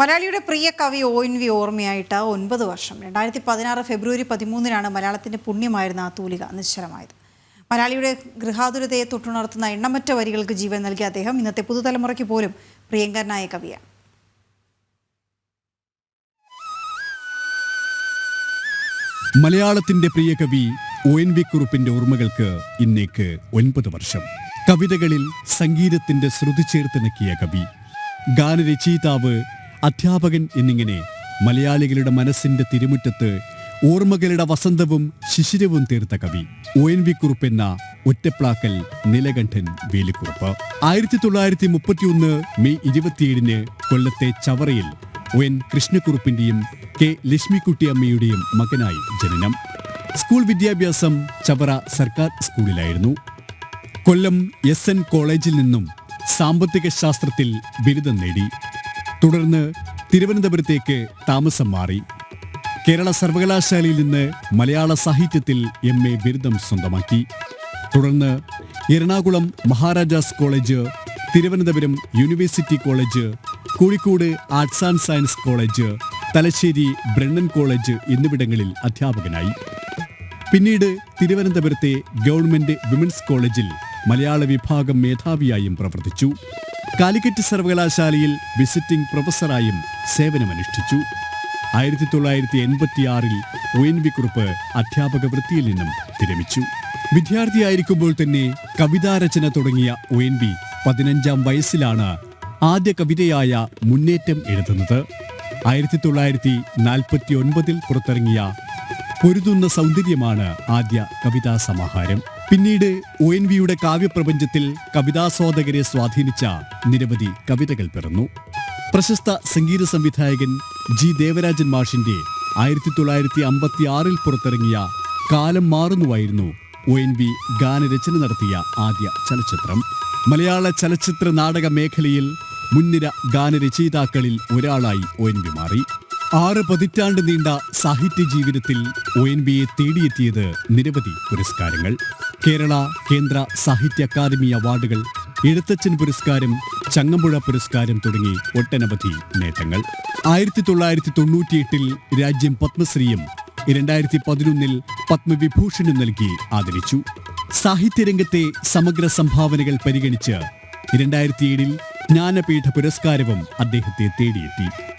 മലയാളിയുടെ പ്രിയ കവി O N V ഓർമ്മയായിട്ട് ഒൻപത് വർഷം. രണ്ടായിരത്തി പതിനാറ് ഫെബ്രുവരി പതിമൂന്നിനാണ് മലയാളത്തിന്റെ പുണ്യമായിരുന്ന ആ തൂലിക നിശ്ചലമായത്. മലയാളിയുടെ ഗൃഹാതുരതയെ തൊട്ടുണർത്തുന്ന എണ്ണമറ്റ വരികൾക്ക് ജീവൻ നൽകിയ അദ്ദേഹം ഇന്നത്തെ പുതുതലമുറയ്ക്ക് പോലും പ്രിയങ്കരനായ കവിയാണ്. മലയാളത്തിന്റെ പ്രിയ കവി ഒ എൻ വി കുറുപ്പിന്റെ ഓർമ്മകൾക്ക് ഇന്നേക്ക് ഒൻപത് വർഷം. കവിതകളിൽ സംഗീതത്തിന്റെ ശ്രുതി ചേർത്ത് നിൽക്കിയ കവി. ഗാനരചയിതാവ് അധ്യാപകൻ എന്നിങ്ങനെ മലയാളികളുടെ മനസ്സിന്റെ തിരുമുറ്റത്ത് ഓർമ്മകളുടെ വസന്തവും ശിശിരവും തീർത്ത കവി ഒ എൻ വി കുറുപ്പ് എന്ന ഒറ്റപ്ലാക്കൽ നിലകണ്ഠൻ വേലിക്കുറുപ്പ്. ആയിരത്തി തൊള്ളായിരത്തി മുപ്പത്തിയൊന്ന് മെയ് ഇരുപത്തിയേഴിന് കൊല്ലത്തെ ചവറയിൽ ഒ എൻ കൃഷ്ണക്കുറുപ്പിന്റെയും കെ. ലക്ഷ്മിക്കുട്ടിയമ്മയുടെയും മകനായി ജനനം. സ്കൂൾ വിദ്യാഭ്യാസം ചവറ സർക്കാർ സ്കൂളിലായിരുന്നു. കൊല്ലം എസ് എൻ കോളേജിൽ നിന്നും സാമ്പത്തിക ശാസ്ത്രത്തിൽ ബിരുദം നേടി. തുടർന്ന് തിരുവനന്തപുരത്തേക്ക് താമസം മാറി. കേരള സർവകലാശാലയിൽ നിന്ന് മലയാള സാഹിത്യത്തിൽ എം എ ബിരുദം സ്വന്തമാക്കി. തുടർന്ന് Ernakulam Maharajas college Thiruvananthapuram university college Kozhikode arts and science college Thalassery Brennen college എന്നിവിടങ്ങളിൽ അധ്യാപകനായി. പിന്നീട് തിരുവനന്തപുരത്തെ ഗവൺമെന്റ് വിമൻസ് കോളേജിൽ മലയാള വിഭാഗം മേധാവിയായും പ്രവർത്തിച്ചു. കാലിക്കറ്റ് സർവകലാശാലയിൽ വിസിറ്റിംഗ് പ്രൊഫസറായും സേവനമനുഷ്ഠിച്ചു. ആയിരത്തി തൊള്ളായിരത്തി എൺപത്തിയാറിൽ ഒ എൻ വി കുറുപ്പ് അധ്യാപക വൃത്തിയിൽ നിന്നും വിരമിച്ചു വിദ്യാർത്ഥിയായിരിക്കുമ്പോൾ തന്നെ കവിതാരചന തുടങ്ങിയ ഒ എൻ വി പതിനഞ്ചാം വയസ്സിലാണ് ആദ്യ കവിതയായ മുന്നേറ്റം എഴുതുന്നത്. ആയിരത്തി തൊള്ളായിരത്തി നാൽപ്പത്തി ഒൻപതിൽ പുറത്തിറങ്ങിയ പൊരുതുന്ന സൗന്ദര്യമാണ് ആദ്യ കവിതാ സമാഹാരം. പിന്നീട് ഒ എൻ വിയുടെ കാവ്യപ്രപഞ്ചത്തിൽ കവിതാസ്വാദകരെ സ്വാധീനിച്ച നിരവധി കവിതകൾ പിറന്നു. പ്രശസ്ത സംഗീത സംവിധായകൻ ജി ദേവരാജൻ മാഷിന്റെ ആയിരത്തി തൊള്ളായിരത്തി അമ്പത്തി ആറിൽ പുറത്തിറങ്ങിയ കാലം മാറുന്നുവായിരുന്നു ഒ എൻ വി ഗാനരചന നടത്തിയ ആദ്യ ചലച്ചിത്രം. മലയാള ചലച്ചിത്ര നാടക മേഖലയിൽ മുൻനിര ഗാനരചയിതാക്കളിൽ ഒരാളായി ഒ എൻ വി മാറി. ആറ് പതിറ്റാണ്ട് നീണ്ട സാഹിത്യ ജീവിതത്തിൽ ഒ എൻ ബിയെ തേടിയെത്തിയത് നിരവധി പുരസ്കാരങ്ങൾ. കേരള കേന്ദ്ര സാഹിത്യ അക്കാദമി അവാർഡുകൾ എഴുത്തച്ഛൻ പുരസ്കാരം ചങ്ങമ്പുഴ പുരസ്കാരം തുടങ്ങി ഒട്ടനവധി നേട്ടങ്ങൾ. ആയിരത്തി തൊള്ളായിരത്തി തൊണ്ണൂറ്റിയെട്ടിൽ രാജ്യം പത്മശ്രീയും രണ്ടായിരത്തി പതിനൊന്നിൽ പത്മവിഭൂഷണും നൽകി ആദരിച്ചു. സാഹിത്യരംഗത്തെ സമഗ്ര സംഭാവനകൾ പരിഗണിച്ച് രണ്ടായിരത്തിയേഴിൽ ജ്ഞാനപീഠ പുരസ്കാരവും അദ്ദേഹത്തെ തേടിയെത്തി.